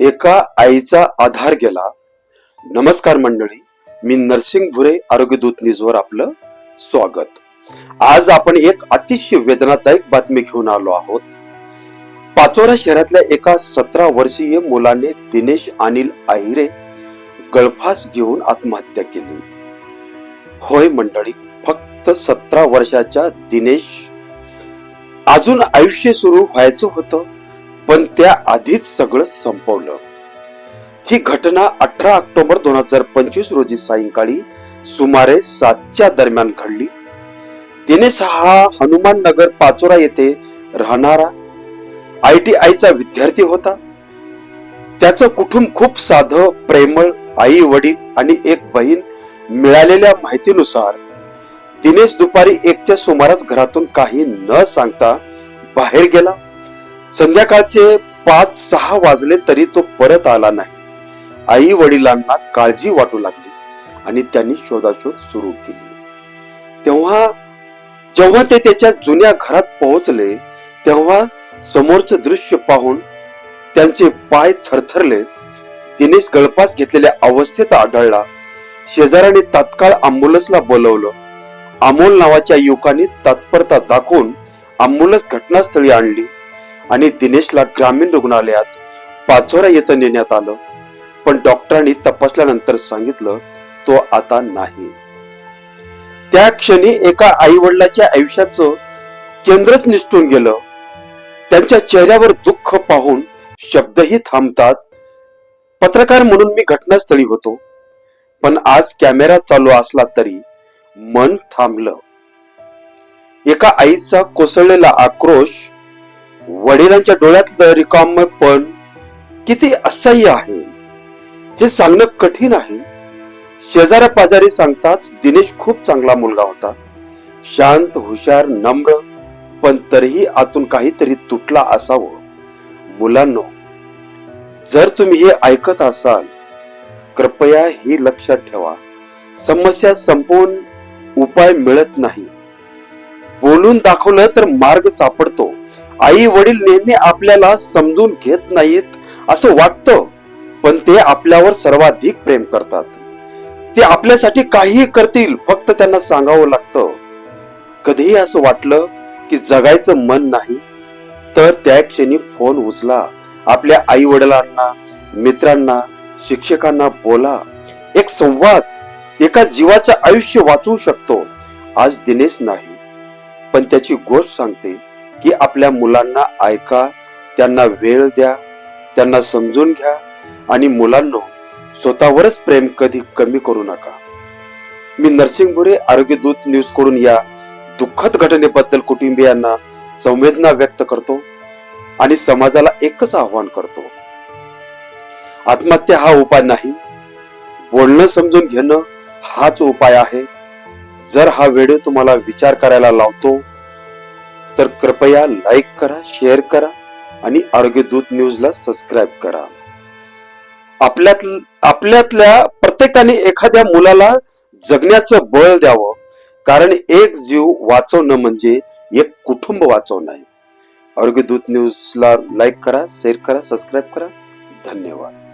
एका आईचा आधार गेला. नमस्कार मंडळी मी नरसिंग भुरे आरोग्य दूत न्यूजवर आपलं स्वागत. आज आपण एक अतिशय वेदनादायक बातमी घेऊन आलो आहोत. पाचोरा शहरातल्या एका सतरा वर्षीय मुलाने दिनेश अनिल आहिरे गळफास घेऊन आत्महत्या केली. होय मंडळी फक्त सतरा वर्षाच्या दिनेश. अजून आयुष्य सुरू व्हायचं होतं. पण त्या आधीच सगळं संपवलं. ही घटना अठरा ऑक्टोबर दोन हजार पंचवीस रोजी सायंकाळी सुमारे सातच्या दरम्यान घडली. तिने सहा हनुमान नगर पाचोरा येथे राहणारा आय टी आयचा विद्यार्थी होता. त्याचं कुटुंब खूप साधं प्रेमळ आई वडील आणि एक बहीण मिळालेल्या माहितीनुसार दिनेश दुपारी एकच्या सुमारास घरातून काही न सांगता बाहेर गेला. संध्याकाळचे पाच सहा वाजले तरी तो परत आला नाही. आई वडिलांना काळजी वाटू लागली आणि त्यांनी शोधाशोध सुरू केली. तेव्हा जेव्हा ते त्याच्या जुन्या घरात पोहोचले तेव्हा समोरचं दृश्य पाहून त्यांचे पाय थरथरले. दिनेश गळपास घेतलेल्या अवस्थेत आढळला. शेजाऱ्याने तात्काळ अँब्युलन्सला बोलवलं. अमोल नावाच्या युवकाने तत्परता दाखवून अँब्युलन्स घटनास्थळी आणली. आणि दिनेशला ग्रामीण रुग्णालयात पाचोरा येथे नेण्यात आलं. पण डॉक्टरांनी तपासल्यानंतर सांगितलं तो आता नाही. त्या क्षणी एका आई वडिलाच्या आयुष्याचं केंद्रच निष्ठून गेलं. त्यांच्या चेहऱ्यावर दुःख पाहून शब्दही थांबतात. पत्रकार म्हणून मी घटनास्थळी होतो. पण आज कॅमेरा चालू असला तरी मन थांबलं. एका आईचा कोसळलेला आक्रोश वडिलांच्या डोळ्यातलं रिकाम पण किती असह्य आहे? हे सांगणं कठीण आहे. शेजाऱ्या पाजारी सांगताच दिनेश खूप चांगला मुलगा होता. शांत हुशार नम्र पण तरीही आतून काहीतरी तुटला असावं. मुलांनो जर तुम्ही हे ऐकत असाल कृपया ही लक्षात ठेवा. समस्या संपवून उपाय मिळत नाही. बोलून दाखवलं तर मार्ग सापडतो. आई वडील नेहमी आपल्याला समजून घेत नाहीत असं वाटतं पण ते आपल्यावर सर्वाधिक प्रेम करतात. ते आपल्यासाठी काहीही करतील फक्त त्यांना सांगावं लागतं. कधीही असं वाटलं की जगायचं मन नाही तर त्या क्षणी फोन उचला. आपल्या आई वडिलांना मित्रांना शिक्षकांना बोला. एक संवाद एका जीवाचं आयुष्य वाचवू शकतो आज दिनेश नाही पण त्याची गोष्ट सांगते. की आपल्या मुलांना ऐका त्यांना वेळ द्या त्यांना समजून घ्या आणि मुलांनो स्वतःवरच प्रेम कधी कमी करू नका. मी नरसिंग बुरे आरोग्य दूत न्यूजकडून या दुःखद घटनेबद्दल कुटुंबियांना संवेदना व्यक्त करतो आणि समाजाला एकच आव्हान करतो. आत्महत्या हा उपाय नाही. बोलणं समजून घेणं हाच उपाय आहे. जर हा व्हिडिओ तुम्हाला विचार करायला लावतो तर कृपया लाईक करा शेअर करा आणि आरोग्य दूत न्यूजला सबस्क्राईब करा. आपल्यात आपल्यातल्या प्रत्येकाने एखाद्या मुलाला जगण्याचं बळ द्यावं. कारण एक जीव वाचवणं म्हणजे एक कुटुंब वाचवणं आहे. आरोग्य दूत न्यूजला लाईक करा शेअर करा सबस्क्राईब करा. धन्यवाद.